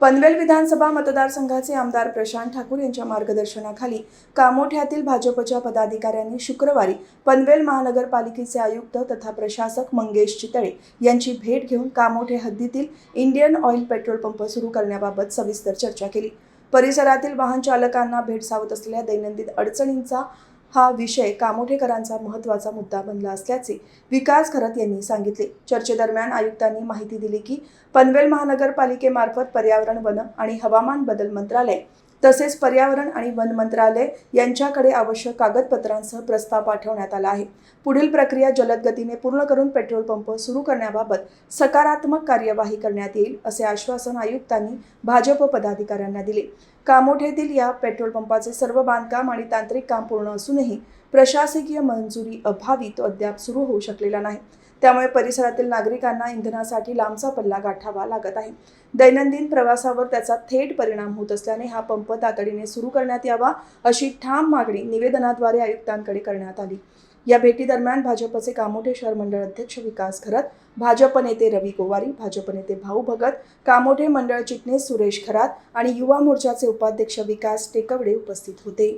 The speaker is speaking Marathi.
पनवेल विधानसभा मतदारसंघाचे आमदार प्रशांत ठाकूर यांच्या मार्गदर्शनाखाली कामोठ्यातील भाजपच्या पदाधिकाऱ्यांनी शुक्रवारी पनवेल महानगरपालिकेचे आयुक्त तथा प्रशासक मंगेश चितळे यांची भेट घेऊन कामोठे हद्दीतील इंडियन ऑइल पेट्रोल पंप सुरू करण्याबाबत सविस्तर चर्चा केली. परिसरातील वाहन चालकांना भेडसावत असलेल्या दैनंदिन अडचणींचा हा विषय कामोठेकरांचा महत्त्वाचा मुद्दा बनला असल्याचे विकास खरत यांनी सांगितले. चर्चेदरम्यान आयुक्तांनी माहिती दिली की पनवेल महानगरपालिकेमार्फत पर्यावरण वन आणि हवामान बदल मंत्रालय तसेच पर्यावरण आणि वन मंत्रालय यांच्याकडे आवश्यक कागदपत्रांसह प्रस्ताव पाठवण्यात आला आहे. पुढील प्रक्रिया जलद गतीने पूर्ण करून पेट्रोल पंप सुरू करण्याबाबत सकारात्मक कार्यवाही करण्यात येईल असे आश्वासन आयुक्तांनी भाजप पदाधिकाऱ्यांना दिले. कामोठेतील या पेट्रोल पंपाचे सर्व बांधकाम आणि तांत्रिक काम पूर्ण असूनही प्रशासकीय मंजुरी अभावी तो अद्याप सुरू होऊ शकलेला नाही. त्यामुळे परिसरातील नागरिकांना इंधनासाठी लांबचा पल्ला गाठावा लागत आहे. दैनंदिन प्रवासावर त्याचा थेट परिणाम होत असल्याने हा पंप तातडीने सुरू करण्यात यावा अशी ठाम मागणी निवेदनाद्वारे आयुक्तांकडे करण्यात आली. या भेटीदरम्यान भाजपचे कामोठे शहर मंडळ अध्यक्ष विकास खरत भाजप नेते रवी गोवारी भाजप नेते भाऊ भगत कामोठे मंडळ चिटणीस सुरेश खरात आणि युवा मोर्चाचे उपाध्यक्ष विकास टेकवडे उपस्थित होते.